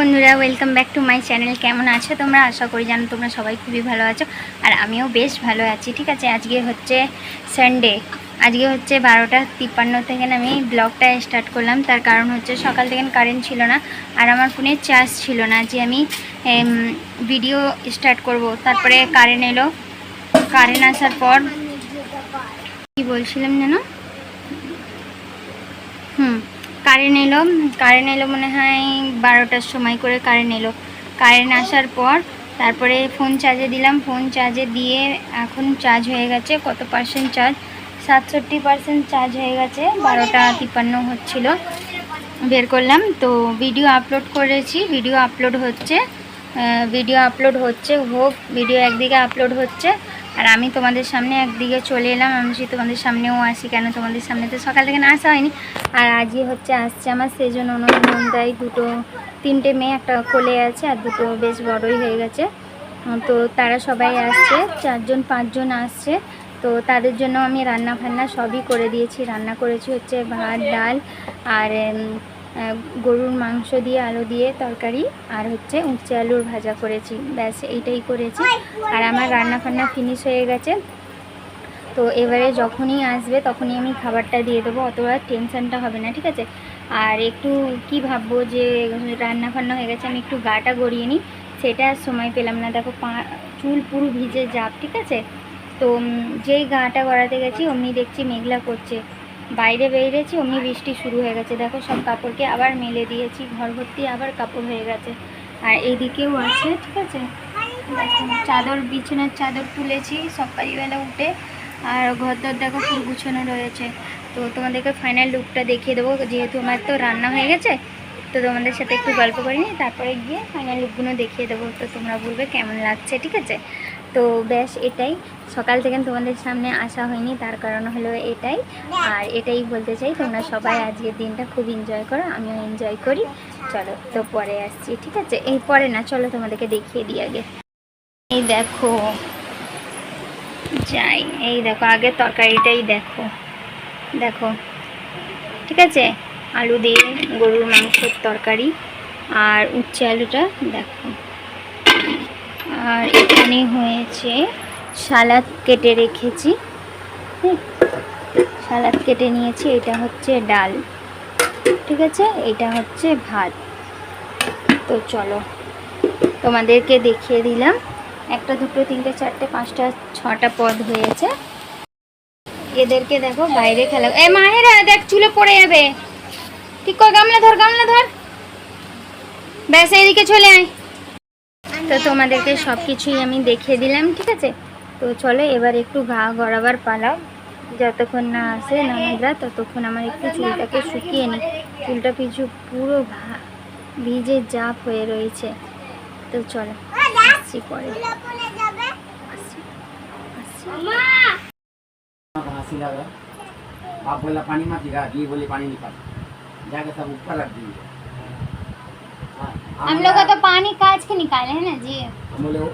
বন্ধুরা welcome back to my channel কেমন আছো তোমরা? আশা করি জানো তোমরা সবাই খুবই ভালো আছো। আর আমিও বেশ ভালো আছি, ঠিক আছে? আজকে হচ্ছে সানডে আজকে হচ্ছে বারোটা তিপ্পান্ন থেকে আমি ব্লগটা স্টার্ট করলাম। তার কারণ হচ্ছে সকাল থেকে কারেন্ট ছিল না, আর আমার ফোনে চার্জ ছিল না যে আমি ভিডিও স্টার্ট করব। তারপরে কারেন্ট এলো। কারেন্ট আসার পর কি বলছিলাম যেন? কারেন্ট এলো কারেন্ট এলো মনে হয় বারোটার সময় করে কারেন্ট এলো। কারেন্ট আসার পর তারপরে ফোন চার্জে দিলাম ফোন চার্জে দিয়ে এখন চার্জ হয়ে গেছে, কত পার্সেন্ট চার্জ সাতষট্টি পার্সেন্ট চার্জ হয়ে গেছে, বারোটা তিপ্পান্ন হচ্ছিল। বের করলাম, তো ভিডিও আপলোড করেছি ভিডিও আপলোড হচ্ছে ভিডিও আপলোড হচ্ছে হোক ভিডিও একদিকে আপলোড হচ্ছে। আর আমি তোমাদের সামনে একদিকে চলে এলাম, আমি যদি তোমাদের সামনেও আসি কেন তোমাদের সামনে? তো সকাল থেকে না আসা হয়নি। আর আজই হচ্ছে আসছে আমার সেজন ননদ নন্দাই, দুটো, তিনটে মেয়ে, একটা কোলে আছে আর দুটো বেশ বড়ই হয়ে গেছে। তো তারা সবাই আসছে, চারজন, পাঁচজন আসছে। তো তাদের জন্য আমি রান্না ফান্না সবই করে দিয়েছি। রান্না করেছি হচ্ছে ভাত, ডাল আর গরুর মাংস দিয়ে, আলু দিয়ে তরকারি আর হচ্ছে উচ্ছে আলুর ভাজা করেছি। ব্যাস, এইটাই করেছি। আর আমার রান্না ফান্না ফিনিশ হয়ে গেছে। তো এবারে যখনই আসবে, তখনই আমি খাবারটা দিয়ে দেবো। অতটা টেনশনটা হবে না, ঠিক আছে? আর একটু কি ভাববো যে রান্না ফান্না হয়ে গেছে, আমি একটু গাটা গড়িয়ে নিই। সেটা সময় পেলাম না। দেখো, পা, চুল পুরো ভিজে যাব ঠিক আছে? তো যেই গাটা গড়াতে গেছি, অমনি দেখছি মেঘলা করছে। বাইরে বেরিয়েছি, অমনি বৃষ্টি শুরু হয়ে গেছে। দেখো সব কাপড়কে আবার মেলে দিয়েছি, ঘর ভর্তি আবার কাপড় হয়ে গেছে। আর এইদিকেও আছে, ঠিক আছে? চাদর, বিছানার চাদর তুলেছি, সকালবেলা উঠে। আর ঘর দর দেখো ফুল গুছানো রয়েছে। তো তোমাদেরকে ফাইনাল লুকটা দেখিয়ে দেবো। যেহেতু আমার তো রান্না হয়ে গেছে, তো তোমাদের সাথে একটু গল্প করিনি। তারপরে গিয়ে ফাইনাল লুকগুলো দেখিয়ে দেবো। তো তোমরা বলবে কেমন লাগছে, ঠিক আছে? তো ব্যাস এটাই। সকাল থেকে তোমাদের সামনে আসা হয়নি, তার কারণ হলো এটাই। আর এটাই বলতে চাই, তোমরা সবাই আজকের দিনটা খুব এনজয় করো, আমিও এনজয় করি। চলো, তো পরে আসছি, ঠিক আছে? এই পরে না, চলো তোমাদেরকে দেখিয়ে দিই আগে। এই দেখো, যাই, এই দেখো আগে তরকারিটাই দেখো। দেখো, ঠিক আছে? আলু দিয়ে গরুর মাংসের তরকারি, আর উচ্ছে আলুটা দেখো। আর এখানে হয়েছে সালাদ কেটে রেখেছি। সালাদ কেটে নিয়েছি, এটা হচ্ছে ডাল। ঠিক আছে? এটা হচ্ছে ভাত। তো চলো, তোমাদেরকে দেখিয়ে দিলাম। একটা, দুটো, তিনটে, চারটে, পাঁচটা, ছটা পদ হয়েছে। এদেরকে দেখো, বাইরে খেলা। এ মাহেরা দেখ, চুলে পড়ে যাবে। ঠিক কর, গামলা ধর গামলা ধর। ব্যাস, এইদিকে চলে আয়। তো তোমাদেরকে সব কিছুই আমি দেখিয়ে দিলাম ঠিক আছে তো চলো এবার একটু গা গড়াবার পালাও যতক্ষণ না আসে নামাজরা ততক্ষণ আমার একটু চুলটাকে শুকিয়ে নিই চুলটা পিছু পুরো ভা- ভিজে জাপ হয়ে রয়েছে তো চলো আসছি পরে আসছি আসছি हंसी लगा आप बोला पानी मत दिखा ये बोले पानी निकाल जाके सब ऊपर रख दीजिए हाँ, हम लोग का तो पानी काच के निकाले हैं ना जी। हम बोले वो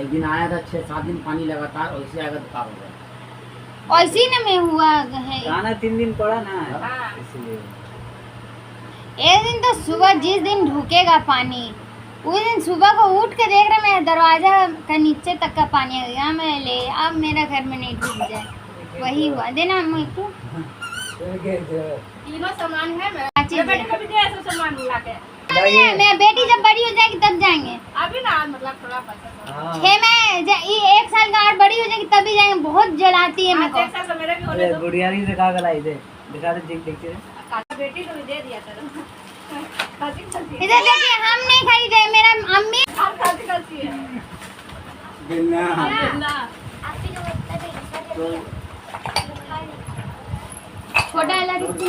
एक दिन आया था छह सात दिन पानी लगातार वैसे आएगा तो का होगा ऐसे ना में हुआ है। खाना तीन दिन पड़ा ना। हाँ। इसलिए। एक दिन तो सुबह जिस दिन ढुकेगा पानी उस दिन सुबह को उठ के देख रहा मैं दरवाज़ा का नीचे तक का पानी आ गया। मैं ले अब मेरा घर में नहीं डूब जाए। वही हुआ। देना हम एक तीनों सामान है मेरा। सामान मिला के। नहीं मैं बेटी जब बड़ी हो जाएगी तब जाएँगे। अभी ना मतलब थोड़ा हाँ। छह में एक साल का और बड़ी हो जाएगी तब जाएँगे। बहुत जलाती है मेरे को। गुड़िया नहीं दिखा कर आई दिखा दे देख देखते बेटी को दे दिया करो। इधर देखिए हम नहीं खरीदे मेरा मम्मी बिना बिना आपकी जो तो छोटा वाला का तो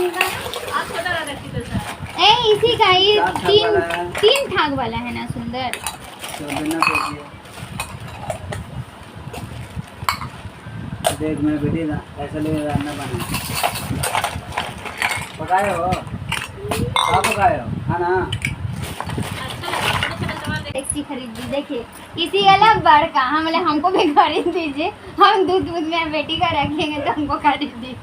ए इसी का ये तीन तीन ठाक वाला है ना सुंदर। देख मेरे बेटी ना ऐसा ले रान्ना बना। पकाए हो? क्या पकाए हो? खाना? टैक्सी खरीद दी देखिए। इसी वाला बड़का हम बोले हमको भी खरीद दीजिए। हम दूध दूध में बेटी का रखेंगे तो हमको खरीद दीजिए।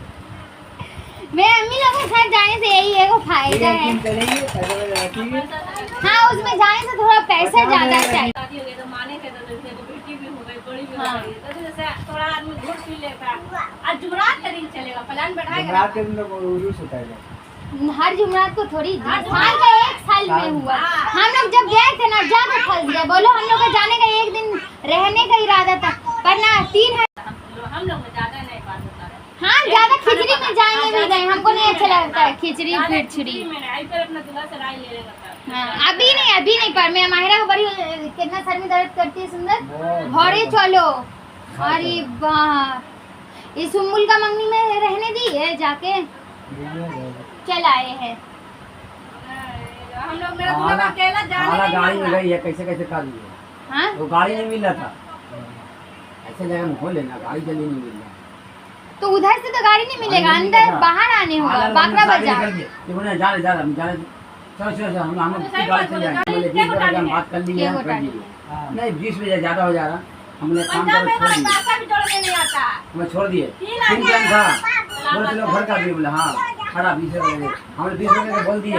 मेरे अम्मी लोग के साथ जाने से यही है वो फ़ायदा है। पैसे हाँ उसमें जाने से ज़्यादा चाहिए। हो तो तो हो हो हाँ। तो थोड़ा आदमी घूट पी लेता। आज जुमरात का दिन चलेगा प्लान बैठाएगा के दिन तो उर्दू होता है। हर जुमरात को थोड़ी हर साल का एक साल में हुआ। हाँ। हम लोग जब गए थे ना जाकर फंस गए। बोलो हम लोग का जाने का एक दिन रहने का इरादा था पर ना तीन हम लोग हम लोग में ज़्यादा नहीं बात होता है हाँ ज़्यादा खिचड़ी में जाएँगे भी नहीं हमको नहीं अच्छा लगता है खिचड़ी फिर खिचड़ी हाँ। अभी नहीं अभी नहीं पर मैं माहिरा को बड़ी कितना सर में दर्द करती है सुंदर? घरे चलो। अरे वाह। इस उम्मुल का मंगनी में रहने दी है जाके? चल आए हैं। हम लोग मेरा दूल्हा हमारा अकेला जाने गाड़ी में मांगा। है कैसे कैसे कर लिए हाँ? तो गाड़ी नहीं मिल रहा था। ऐसे जगह में हो लेना गाड़ी जल्दी नहीं मिल रहा। तो उधर से तो गाड़ी नहीं मिलेगा अंदर बाहर आने होगा हाँ, बाकरा बाज़ार। हाँ। बीस बजे ज़्यादा हो जा रहा। हमने काम छोड़ दिए। तीन टाइम था। घर का भी बोले हाँ खड़ा बीस रुपए हमने बीस रुपए बोल दिए।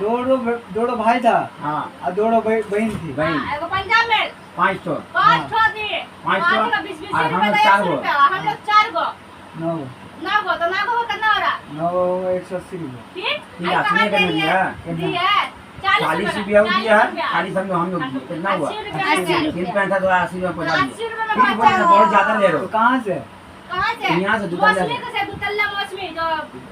दोड़ो दोड़ो भाई था हाँ और दोड़ो बहन थी बहन पाँच सौ और हम लोग चार गो हम लोग चार गो नौ नौ गो तो नौ गो कितना हो रहा नौ एक सौ अस्सी रुपये ठीक दिया चालीस रुपया दिया है चालीस हम हम लोग कितना हुआ तीन पैंसठ तो अस्सी रुपया पचास बहुत ज़्यादा ले रहे हो कहाँ से कहाँ से यहाँ से दुकान से दुकान से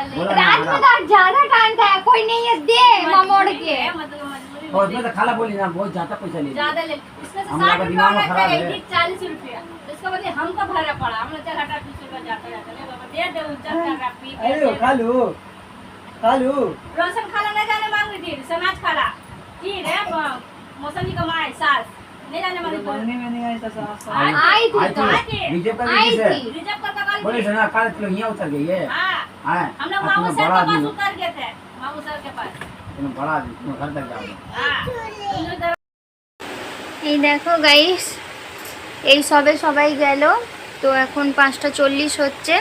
रात में तो ज़्यादा टाइम था कोई नहीं है दे ममोड़ के। और उसमें तो खाला बोली ना बहुत ज़्यादा पैसा ले ज़्यादा ले इसमें से हम साठ लोग का रुपया दिमाग होना खराब है। एक चालीस रुपया। तो इसका बदले हमको भरा पड़ा हमने चल हटा बीस रुपया जाता जाता ले बाबा दे दे उज्जत कर रहा पी के अरे। खालू खालू। रोशन खाला नहीं जाने मांग रही थी समाज खाला। की रे म- मौसमी का माए सास। नहीं जाने मांग में नहीं आई सास सास। आई- आई थी आई तो। थी। रिज़र्व कर का बोले सुना काल किलो यहाँ उतर गई है। हाँ। हाँ हम लोग अब मामू तुम्हें सर बड़ा के पास आदमी हो। उतर गए थे मामू सर के पास तुम्हें बड़ा आदमी तुम्हें घर तक जाओगे हाँ तुम लोग এই দেখো গাইস এই সবে সবাই গেল তো এখন পাঁচটা চল্লিশ হচ্ছে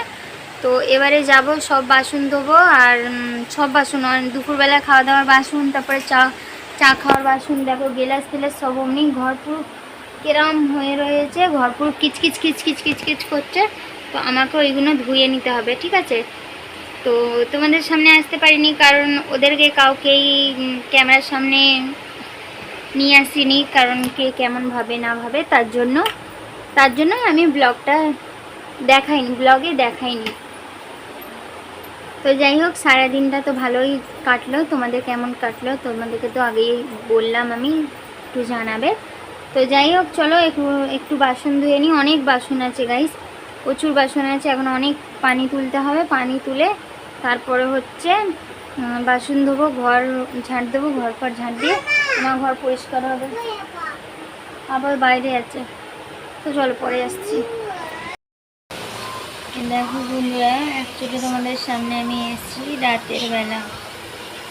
তো এবারে যাব সব বাসন ধোবো আর উম, সব বাসন আর দুপুরবেলা খাওয়া দাওয়ার বাসন তারপরে চা চা খাওয়ার বাসন দেখো গেলাস টেলাস সব অমনি ঘর পুরো কেরাম হয়ে রয়েছে ঘর পুরো কিচকিচ কিচকিচ কিচকিচ করছে তো আমাকে ওইগুলো ধুয়ে নিতে হবে ঠিক আছে তো তোমাদের সামনে আসতে পারিনি, কারণ ওদেরকে কাউকেই ক্যামেরার সামনে নিয়ে আসিনি, কারণ কে কেমন ভাবে না ভাবে, তার জন্য তার জন্য আমি ব্লগটা দেখাইনি, ব্লগে দেখাইনি। তো যাই হোক, সারাদিনটা তো ভালোই কাটলো, তোমাদের কেমন কাটলো, তোমাদেরকে তো আগেই বললাম আমি, একটু জানাবে। তো যাই হোক, চলো একটু একটু বাসন ধুয়ে নিই অনেক বাসন আছে গাইস প্রচুর বাসন আছে, এখন অনেক পানি তুলতে হবে, পানি তুলে তারপরে হচ্ছে বাসন ধোবো, ঘর ঝাঁট দেবো, ঘর পর ঝাঁট দিয়ে আমার ঘর পরিষ্কার হবে। আবার বাইরে আছে। তো চলো পরে আসছি। দেখো বন্ধুরা অ্যাকচুয়ালি তোমাদের সামনে আমি এসেছি রাতের বেলা।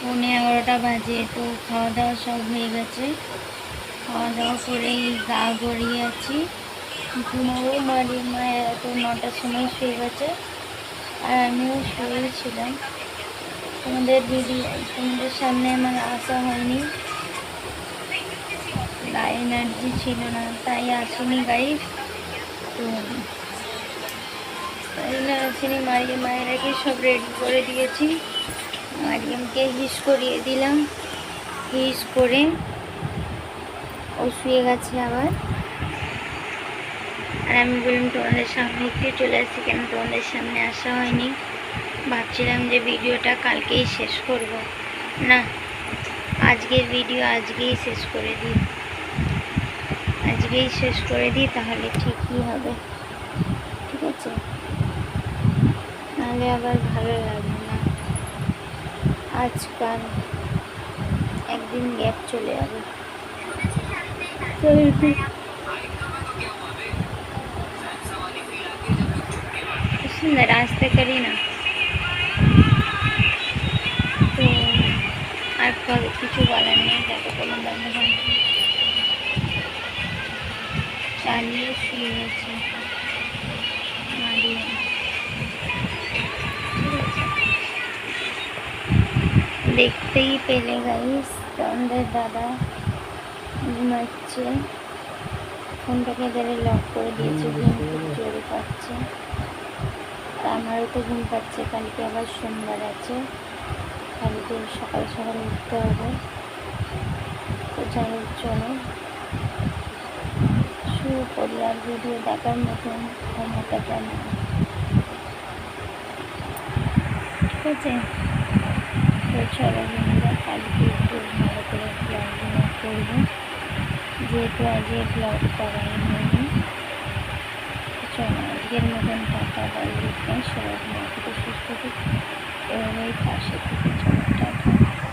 পৌনে এগারোটা বাজে, তো খাওয়া দাওয়া সব হয়ে গেছে। খাওয়া দাওয়া করেই গা গড়িয়ে আছি। ঘুমাবো, মারি মায়ের তো নটার সময় শুয়ে গেছে। আর আমিও শুয়েছিলাম তোমাদের দিদি, তোমাদের সামনে আমার আসা হয়নি। এনার্জি ছিল না, তাই আসিনি গাইস তো তাই না, আসিনি। মারিয়ে, মায়েরাকে সব রেডি করে দিয়েছি। মারিয়ামকে হিস করিয়ে দিলাম। হিস করে ও শুয়ে গেছে আবার। আর আমি বললাম, তোমাদের সামনে একটু চলে আসছি কেন? তোমাদের সামনে আসা হয়নি। ভাবছিলাম যে ভিডিওটা কালকেই শেষ করব। না, আজকের ভিডিও আজকেই শেষ করে দিই। আজকেই শেষ করে দিই, তাহলে ঠিকই হবে। ঠিক আছে? নাহলে আবার ভালো লাগবে না। আজকাল একদিন গ্যাপ চলে যাবে। চলবে। সুন্দর আসতে করি না তো আর কিছু বলার নেই যাতে বললাম বন্ধ চালিয়ে শুয়ে গেছে দেখতেই পেলে গাইস আমাদের দাদা ঘুমাচ্ছে। ফোনটাকে ধরে লক করে দিয়েছে জোরে পাচ্ছে। আমারও তো ঘুম পাচ্ছে, কালকে আবার সোমবার আছে। কালকে সকাল সকাল উঠতে হবে। তো যাই চলো। শুরু করি আর ভিডিও দেখার মতন ক্ষমতাটা না ঠিক আছে? তো চলো বন্ধুরা, কালকে একটু ভালো করে ব্লগগুলো করব। যেহেতু আজকে ব্লগ করাই হয়নি চলো। আজকের মতন টাটা বাই সবাই ভালো সুস্থ থেকে এই পাশে থেকে চলো